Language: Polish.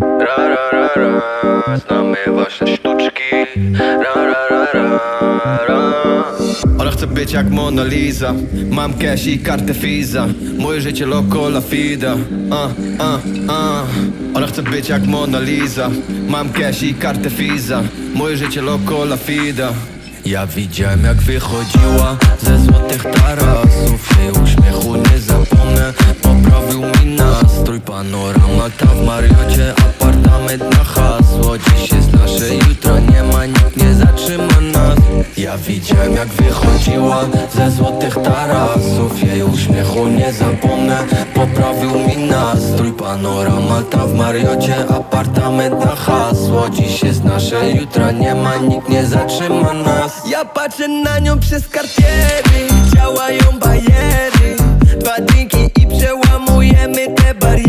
Ra ra ra ra Znamy wasze sztuczki. Ra ra ra ra ra. Ona chce być jak Mona Lisa. Mam cash i kartę Visa Moje życie loco la fida. Uh, uh, uh. Ona chce być jak Mona Lisa. Mam cash i kartę Visa Moje życie loco la fida. Ja widziałem jak wychodziła ze złotych tarasów Panorama ta w Mariocie, apartament na hasło. Dziś jest nasze jutro, nie ma, nikt nie zatrzyma nas. Ja widziałem jak wychodziła ze złotych tarasów. Jej uśmiechu nie zapomnę, poprawił mi nastrój. Panorama ta w Mariocie, apartament na hasło. Dziś jest nasze jutro, nie ma, nikt nie zatrzyma nas. Ja patrzę na nią przez kartiery, działają bariery Dwa drinki i przełamujemy te bariery